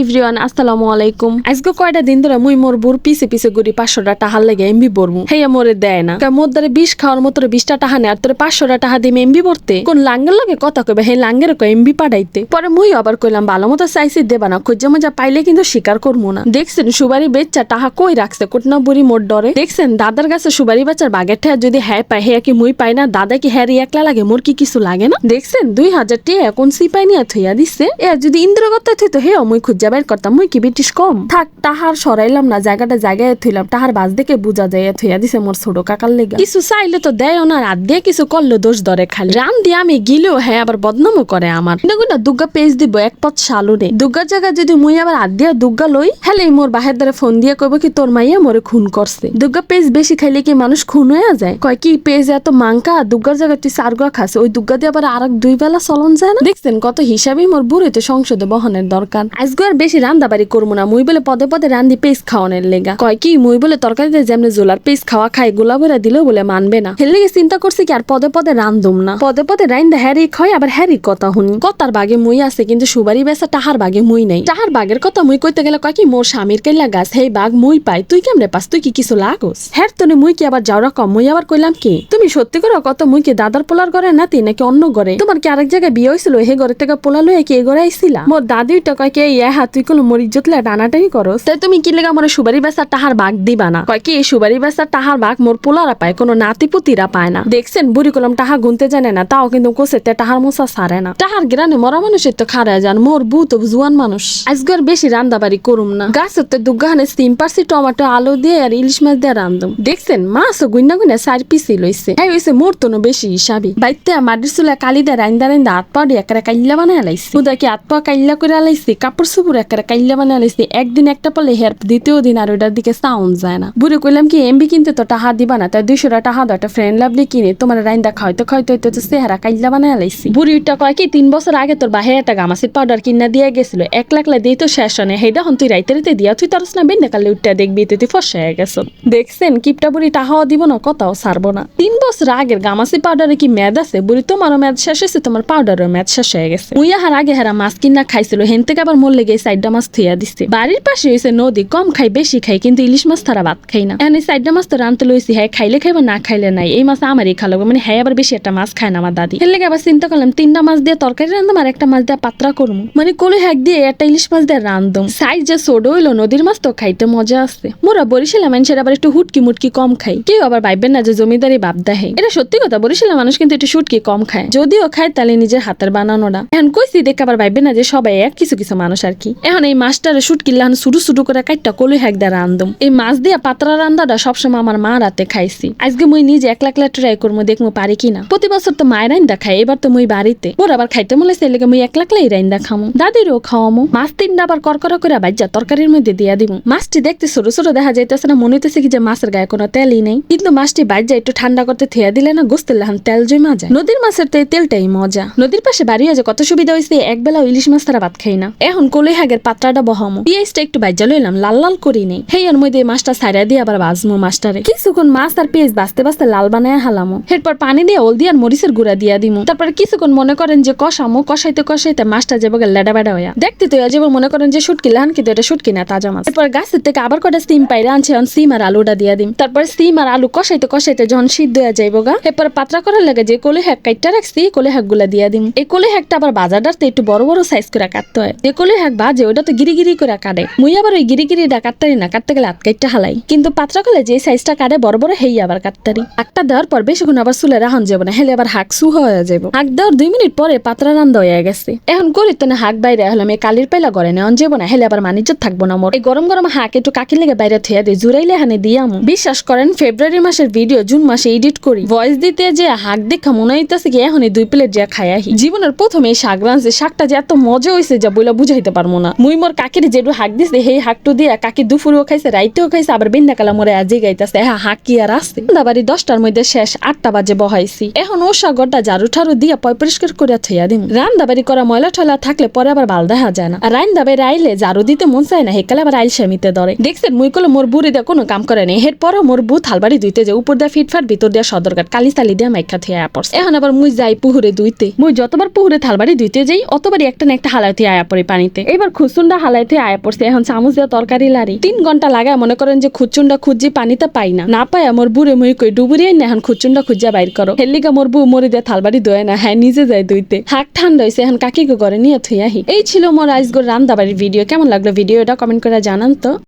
Everyone আসসালামু আলাইকুম আজকে কয়টা দিন ধরে মুই মোর বুর পিছে পিছে গুড়ি পাঁচশোটা টাহার লেগে এমবি বরমু হেয়া মোরে দেয় না। মোর দ্বারা বিষ খাওয়ার মতো বিশটা টাহা নেয় আর তোর পাঁচশোটা টাহা দিম এমবি পড়তে কোন লাঙ্গের লগে কথা কইবে? হে লাঙ্গের কয় এমবি পাঠাইতে। পরে মুই আবার কইলাম, ভালো মতো চাইছি দেবা না, খুঁজে মজা পাইলে কিন্তু স্বীকার করব না। দেখছেন, সুবারি বেচ্চা টাহা কই রাখছে? কোটনা বুড়ি মোর ডরে। দেখছেন, দাদার কাছে সুবারি বাচ্চার বাগের ঠেয়া যদি হ্যাঁ পায় হ্যাঁ কি মুই পাই না? দাদা কি হ্যাঁ একলা লাগে? মোর কি কিছু লাগে না? দেখছেন, দুই হাজার টিয়া এখন সিপাই নিয়ে থইয়া দিচ্ছে এ যদি ইন্দ্রগত থইতো হে মুই খুঁজা বাইর করতাম মুই কি ব্রিটিশ কম? থাক, তাহার সরাইলাম না, জায়গাটা জায়গায় থইলাম, তাহার বাস দেখে বুঝা যায়, থইয়া দিছে মোর ছোট কাকার লেগে। কিছু চাইলে তো দেয় না, রাত দিয়ে কিছু করল দোষ ধরে খালি। রান দিয়ে আমি গিলেও হ্যাঁ আবার বদনামও করে আমার। না দুর্গা পেজ দিব এক পথ সালুরে দুর্গার জায়গা যদি মুই আবার আদ দিয়া দুর্গা লই, হেলে মোর বাহের দ্বারা ফোন দিয়ে কইব কি তোর মাইয়া মোরে খুন করছে। দুর্গা পেজ বেশি খাইলে কি মানুষ খুন হয়ে যায়? কয়, কি পেজ এত মাংকা দুর্গার জায়গা তুই সারগুয়া খাসে, ওই দুর্গা দিয়ে আবার আর দুই বেলা চলন যায় না? দেখছেন, কত হিসাবেই মোর বুড়িতে সংসদে বহনের দরকার। আজকে আর বেশি রান্দা বাড়ি করব না। মুই বলে পদে পদে রান্দি পেস খাওয়ানোর লেগা। কয় কি, মুই বলে তরকারিতে যেমনি জোলার পেস খাওয়া খাই গোলা ভরা দিলেও বলে মানবে না। হেলে চিন্তা করছি কি, আর পদে পদে রান্ধুম না। পদে পদে রাইন্দা হ্যারি খয়, আবার হ্যারি কথা শুনি। কথার বাগে মুই আছে, কিন্তু সুবারি বেসা টাহার বাগে মুই নাই। টাহার বাগের কথা মুই কইতে গেলে কয় কি, মোর স্বামীর কেলা গাছ, হেই বাঘ মুই পাই, তুই কেমনে পাস? তুই কি কিছু লাগোস? হ্যার তনে মুই কি আবার যাওয়া কম? মুই আবার কইলাম কি, তুমি সত্যি করে কত মুই কি দাদার পোলার ঘরে নাতি, নাকি অন্য ঘরে? তোমার কি আরেক জায়গায় বিয়ে হয়েছিল হে ঘরে থেকে পোলা লয়ে কি এ ঘরে আইছিলা? মোর দাদির তো কয় কি ইয়া হা তুই কোনো মরিচ জতলে টানাটানি করস? তাই তুমি কি লেগা মোরে সুবারি বেসার টাহার বাঘ দিবা না? কয় কি, এই সুবারি বেসার টাহার বাঘ মোর পোলারা পায়, কোনো নাতি পুতিরা পায় না। দেখছেন, বুড়ি কলম টাহা গুনতে জানে না, তাও কিন্তু কোসেতে টাহার মোসা সারে না। টাহার গ্রানে মরা মানুষের তো খারা যান মোর বউ তো জুয়ান মানুষ। আজকের বেশি রান্দাবাড়ি করুম না। গাছের তো দুগাহানে সিম পারছি টমেটো, আলু দিয়ে আর ইলিশ মাছ দিয়ে রান্ধুম দেখছেন মাছ ও গুইনা গুইনা চার পিসি লইছে। হ্যাঁ হইছে মোর তো বেশি হিসাবি। বাইতে মাটির চুলা কালি দিয়ে রাইন্দা রাইন্দা হাত পা দিয়ে একেবারে কাইল্লা বানায় লাইছি। কি হাত পা কাইল্লা করে লাইছি, কাপড় সুপুর একেবারে কাইল্লা বানায় লাইছি একদিন একটা পলে হের দ্বিতীয় দিন আর ওইটার দিকে সাউন্ড যায় না। বুড়ি কইলাম কি এমবি কিনতে তো টাহা দিবা না, তাই দুইশো টাকা দাও, একটা ফ্রেন্ড লাভলি কিনে, তোমার রাইন্দা খাইতে খাইতে হইতে তো চেহারা কাইল্লা বানায় লাইছি বুড়িটা কয় কি, তিন বছর আগে তোর বাহে একটা গামাসির পাউডার কিনা দিয়ে গেছিল, এক লাখলা দিয়ে তো শেষ হয় হেডা হন তুই রাইতে রাইতে দিয়া তুই তারস না বেন্না কালে উঠটা দেখবি, তুই তুই ফসে গেছ। দেখছেন, কিপটা বুড়ি টাহাও দিব না, কথাও সারবো না। তিন বছর আগের গামাসি পাউডারে কি মেদ আছে? বুড়ি, তোমারও মেদ শেষ হয়েছে, তোমার পাউডারও মেদ শেষ হয়ে গেছে। মুই হার আগে হারা মাছ কিনা খাইছিল হেন থেকে আবার মোর লেগে সাইডটা মাছ থইয়া দিছে। বাড়ির পাশে হয়েছে নদী, কম খাই বেশি খাই কিন্তু ইলিশ মাছ তারা ভাত খাই না। এখন এই সাইডটা মাছ তো রানতে লইছি হ্যাঁ খাইলে খাইবা, না খাইলে নাই। এই মাছ আমারই খালো মানে হ্যাঁ আবার বেশি একটা মাছ খায় না আমার দাদি। এর আবার চিন্তা করলাম, তিনটা মাছ দিয়ে তরকারি রান্ধলাম আর একটা মাছ দিয়ে পাত্রা করব মানে কোলে হ্যাক দিয়ে একটা ইলিশ মাছ দিয়ে রান্ধম সাইজ যে সোড হইল নদীর মাছ তো খাইতে মজা আছে। মোরা বরিশালা মানুষের আবার একটু হুটকি মুটকি কম খাই কেউ আবার ভাইবেন না যে জমিদারি বাপ দেহে। এটা সত্যি কথা বরিশালা মানুষ কিন্তু একটু সুটকি কম খায়। যদিও খায়, তাহলে নিজের হাতের বানানোটা। এখন কইছি, দেখে আবার ভাইবেন না যে সবাই এক কিছু কিছু মানুষ আর কি। এখন এই মাছটারে সুটকি লাহান শুরু শুরু করে কাইটটা কোলে হ্যাক দিয়ে রান্ধম এই মাছ দিয়ে পাতরা রান্দাটা সবসময় আমার মা রাতে খাইছি। আজকে মুই নিজে এক লাখ ট্রাই করব দেখব পারি কিনা। প্রতি বছর তো মায়ের রাইন্দা খাই এবার তো মুই বাড়িতে। মোর আবার খাইতে মনে সেই লেগে মুই এক লাখ লাই রাইন্দা খামো। দাদিরও খাওয়ামো। মাছ তিনটা আবার করকরা করে বাজ্যা তরকারির মধ্যে দিয়া দিব মাছটি দেখতে ছোট ছোট দেখা যাইতেছে না, মনে হইতেছে কি যে মাছের গায়ে কোনো তেলই নেই। কিন্তু মাছটি বাজ্যা একটু ঠান্ডা করতে থেয়া দিলে না গোস্তের লাহান তেল জমা যায়। নদীর মাছের তো এই তেলটাই মজা। নদীর পাশে বাড়ি আছে কত সুবিধা হয়েছে এক বেলা ইলিশ মাছ তারা ভাত খাই না। এখন কলি হাগের পাত্রাটা বহামো। পেঁয়াজটা একটু বাজ্যা লইলাম, লাল লাল করি নেই হেই, এর মধ্যে মাছটা সাইরা দিয়ে আবার বাজমো মাছটারে। কিছুক্ষণ মাছ আর পেঁয়াজ বাঁচতে বাঁচতে লাল বানায় হালামো। এরপর পানি দিয়ে হলদি আর মরিচের গুঁড়া দিয়া দিমু। তারপর কিছুক্ষণ মনে করেন যে কষামো, কষাইতে কষাইতে মাছটা যাব লেডা বেডা হইয়া। দেখতে তো যাব মনে করেন যে শুটকি লাহান কিন্তু এটা শুটকি না, তাজা মাছ। এরপর গাছের থেকে আবার কটা সিম পাইরা আনছে, এখন সিম আর আলুটা দিয়া দিম। তারপর সিম আর আলু কষাইতে কষাইতে যখন সিদ্ধ হয়ে যাইবো গা এরপর পাত্রা করার লাগে যে কোলে হ্যাক কাইটটা রাখছি কোলে হ্যাকগুলা দিয়া দিম। এই কোলে হ্যাকটা আবার বাজারটাতে একটু বড় বড় সাইজ করে কাটতে হয়। যে কোলে হ্যাক বাজে ওটা তো গিরি গিরি করে কাটে মুই আবার ওই গিরি গিরিটা কাটতারি না কাটতে গেলে হাত কাইটটা হালাই। কিন্তু পাত্রা কলে যে সাইজটা কাটে বড় বড় হেই আবার কাটতারি আটটা দেওয়ার পর বেশিক্ষণ আবার চুলে রাহন যাব না, হেলে আবার হাক সু হয়ে যাব হাক দেওয়ার দুই মিনিট পরে পাত্রা রান্দা হয়ে গেছে। এখন তো না হাক বাইরে হলাম এই কালির পাইলা গড়ে নেওয়া যাব না, হেলে আবার মানিজ্য থাকব না মোর। এই গরম গরম হাক একটু কাকির লেগে বাইরে থিয়া দিয়ে জুড়াইলে হানে দিয়াম বিশ্বাস করেন, ফেব্রুয়ারি মাসের ভিডিও জুন মাসে এডিট করি। ভয়েস দিতে যে হাক দেখা মনে হইতেছে কি এখন এই দুই প্লেট যা খাইয়াহি জীবনের প্রথমে এই শাক রাঁধছে, শাকটা যে এত মজা হয়েছে যা বইলা বুঝাইতে পারব না মুই মোর কাকির যেটু হাক দিছে, সেই হাকটু দিয়া কাকি দুপুরেও খাইছে রাইতেও খাইছে, আবার বিন্দা কালা মোরে আজি গাইতেছে। হ্যাঁ হাক কি আর আসছে বাড়ি দশটার মধ্যে শেষ আটটা বাজে বহাইছি। এখন ও সাগরটা ঝাড়ু ঠাড়ু দিয়া পয় পরিষ্কার করে থইয়া দিম। রান্দাবাড়ি করা ময়লা টয়লা থাকলে পরে আবার বাল দেখা যায় না। আর রান্দাবাড়ি আইলে ঝাড়ু দিতে মন চায় না হেকালে আবার আইল সেমিতে ধরে দেখছেন, মুই কলে মোর বুড়ি দিয়ে কোনো কাম করে নেই হের পরও মোর বু থালবাড়ি ধুইতে যে উপর দিয়া ফিটফাট ভিতর দিয়া সদরঘাট কালি তালি দিয়া মাইকা থিয়া পড়ছে এখন আবার মুই যাই পুহুরে ধুইতে। মুই যতবার পুহুরে থালবাড়ি ধুইতে যাই, অতবারই একটা না একটা থিয়া আয়া পড়ে পানিতে। এবার আমার খুচুন্ডা হালাইতে আয়া পড়ছে। এখন চামচ দিয়ে তরকারি লারি তিন ঘণ্টা লাগায় মনে করেন যে খুচুন্ডা খুঁজি পানিতে পাই না। না পাই আমার বুড়ে মুই কই ডুবুরিয়ে না এখন খুচুন্ডা খুঁজা বাইর করো। হেলিকা মোর বউ মরি দিয়ে থালবাড়ি দোয় না হ্যাঁ নিজে যায় দুইতে। হাক ঠান্ডা হয়েছে এখন কাকি করে নিয়ে থুই আহি। এই ছিল মোর আজগর রান্দাবাড়ির ভিডিও। কেমন লাগল ভিডিও এটা কমেন্ট করে জানান তো।